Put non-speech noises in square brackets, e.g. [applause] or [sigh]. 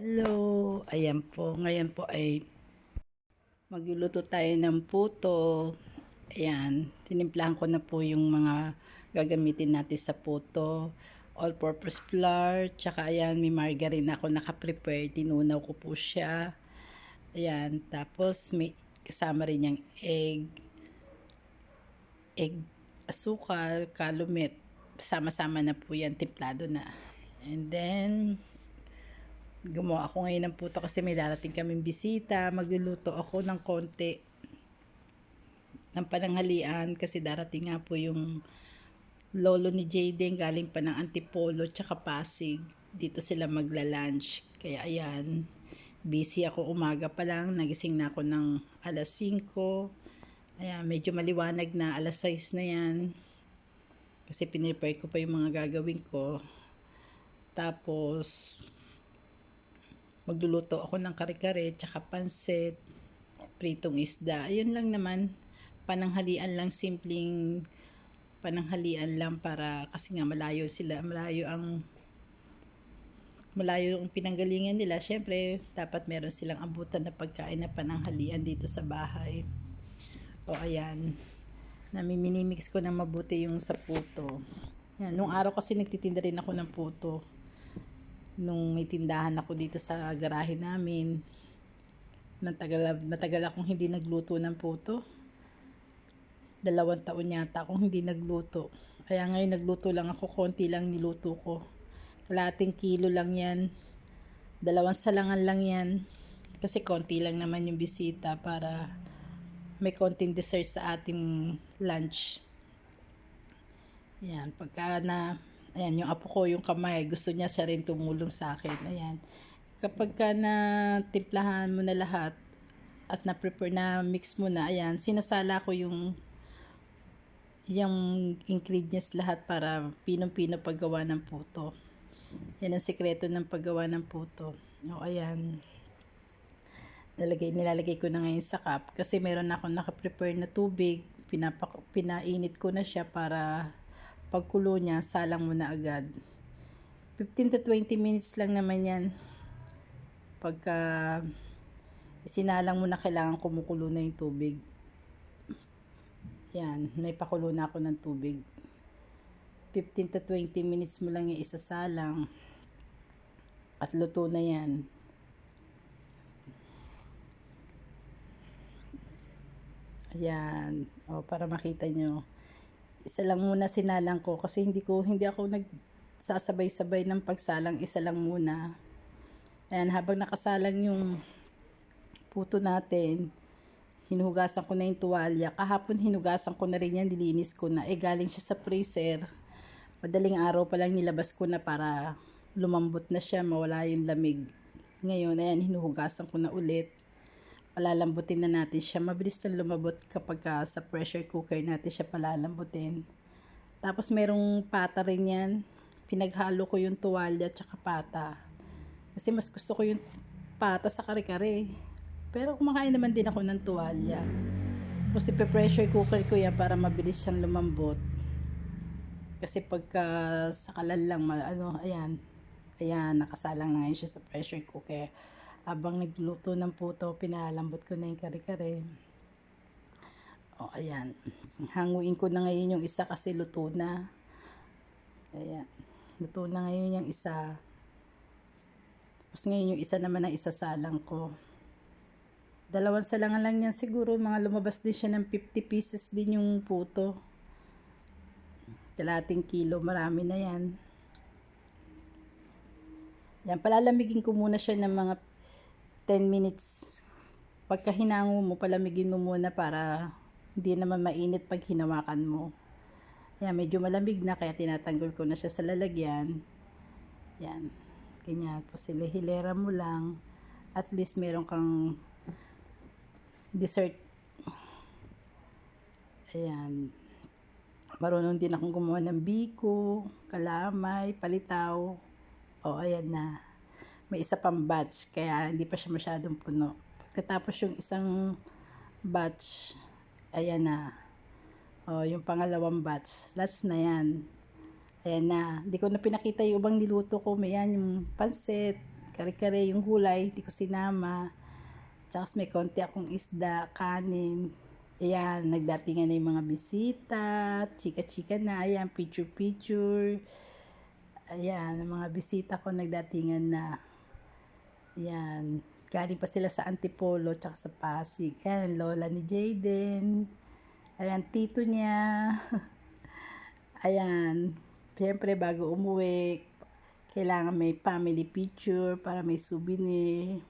Hello! Ayan po, ngayon po ay magluluto tayo ng puto. Ayan, tinimplahan ko na po yung mga gagamitin natin sa puto. All-purpose flour, tsaka ayan, may margarine ako nakaprepare. Tinunaw ko po siya. Ayan, tapos may kasama rin yung egg, egg, asukal, kalumit. Sama-sama na po yan, timplado na. And then, gumawa ako ngayon ng puto kasi may darating kaming bisita. Magluluto ako ng konti ng pananghalian kasi darating nga po yung lolo ni Jaden galing pa ng Antipolo tsaka Pasig. Dito sila magla-lunch. Kaya ayan, busy ako umaga pa lang. Nagising na ako ng alas 5. Ayan, medyo maliwanag na. Alas 6 na yan. Kasi pinrepare ko pa yung mga gagawin ko. Tapos, magluluto ako ng kare-kare, tsaka pansit, pritong isda. Ayun lang naman, pananghalian lang, simpleng pananghalian lang para, kasi nga malayo sila, malayo ang malayo ang pinanggalingan nila. Siyempre, dapat meron silang abutan na pagkain na pananghalian dito sa bahay. O ayan, namiminimix ko na mabuti yung sa puto. Yan, nung araw kasi nagtitinda rin ako ng puto nung may tindahan ako dito sa garahe namin. Natagal, matagal akong hindi nagluto ng puto. Dalawang taon yata akong hindi nagluto. Kaya ngayon nagluto lang ako, konti lang niluto ko. Kalating kilo lang yan. Dalawang salangan lang yan. Kasi konti lang naman yung bisita para may konting dessert sa ating lunch. Yan, pagka na Ayan, yung apo ko, yung kamay, gusto niya siya rin tumulong sa akin. Ayan. Kapag ka na timplahan mo na lahat at na-prepare na mix mo na, ayan, sinasala ko yung yung ingredients lahat para pinong-pino paggawa ng puto. Yan ang sikreto ng paggawa ng puto. O, ayan. Nalagay, nilalagay ko na ngayon sa cup kasi meron na akong nakaprepare na tubig. Pinapak, pinainit ko na siya para pagkulo niya, salang mo na agad. 15 to 20 minutes lang naman yan. Pagka sinalang mo na kailangan kumukulo na yung tubig. Yan, may pakulo na ako ng tubig. 15 to 20 minutes mo lang yung isasalang. At luto na yan. Ayan. O, para makita nyo isa lang muna sinalang ko kasi hindi ko hindi ako nagsasabay-sabay ng pagsalang isa lang muna. Ayan habang nakasalang yung puto natin hinugasan ko na yung tuwalya. Kahapon hinugasan ko na rin yan nilinis ko na. Eh galing siya sa freezer. Madaling araw pa lang nilabas ko na para lumambot na siya mawala yung lamig. Ngayon ayan hinuhugasan ko na ulit palalambutin na natin siya. Mabilis na lumabot kapag ka sa pressure cooker natin siya palalambutin. Tapos merong pata rin yan. Pinaghalo ko yung tuwalya at saka pata. Kasi mas gusto ko yung pata sa kare-kare. Pero kumakain naman din ako ng tuwalya. Kasi pressure cooker ko yan para mabilis siyang lumambot. Kasi pagka sa kalal lang, ano, ayan, ayan, nakasalang na ngayon siya sa pressure cooker habang nagluto ng puto, pinalambot ko na yung kare-kare. O, ayan. Hanguin ko na ngayon yung isa kasi luto na. Ayan. Luto na ngayon yung isa. Tapos ngayon yung isa naman ang isasalang ko. Dalawang salangan lang yan siguro. Mga lumabas din siya ng 50 pieces din yung puto. Kalating kilo. Marami na yan. Yan, palalamigin ko muna siya ng mga 10 minutes. Pagka hinango mo, palamigin mo muna para hindi naman mainit pag hinawakan mo. Yan, medyo malamig na kaya tinatanggal ko na siya sa lalagyan. Yan. Ganyan. Tapos hilera mo lang. At least meron kang dessert. Ayan. Marunong din akong gumawa ng biko, kalamay, palitaw. O, ayan na may isa pang batch kaya hindi pa siya masyadong puno. Pagkatapos yung isang batch, ayan na. O, yung pangalawang batch, last na yan. Ayan na. Hindi ko na pinakita yung ibang niluto ko. May yan, yung pansit, kare-kare yung gulay, di ko sinama. Tsaka may konti akong isda, kanin. Ayan, nagdatingan na yung mga bisita, chika-chika na, ayan, picture-picture. Ayan, mga bisita ko nagdatingan na. Ayan, galing pa sila sa Antipolo, tsaka sa Pasig. Ayan, lola ni Jaden. Ayan, tito niya. [laughs] Ayan, siyempre bago umuwi, kailangan may family picture para may souvenir.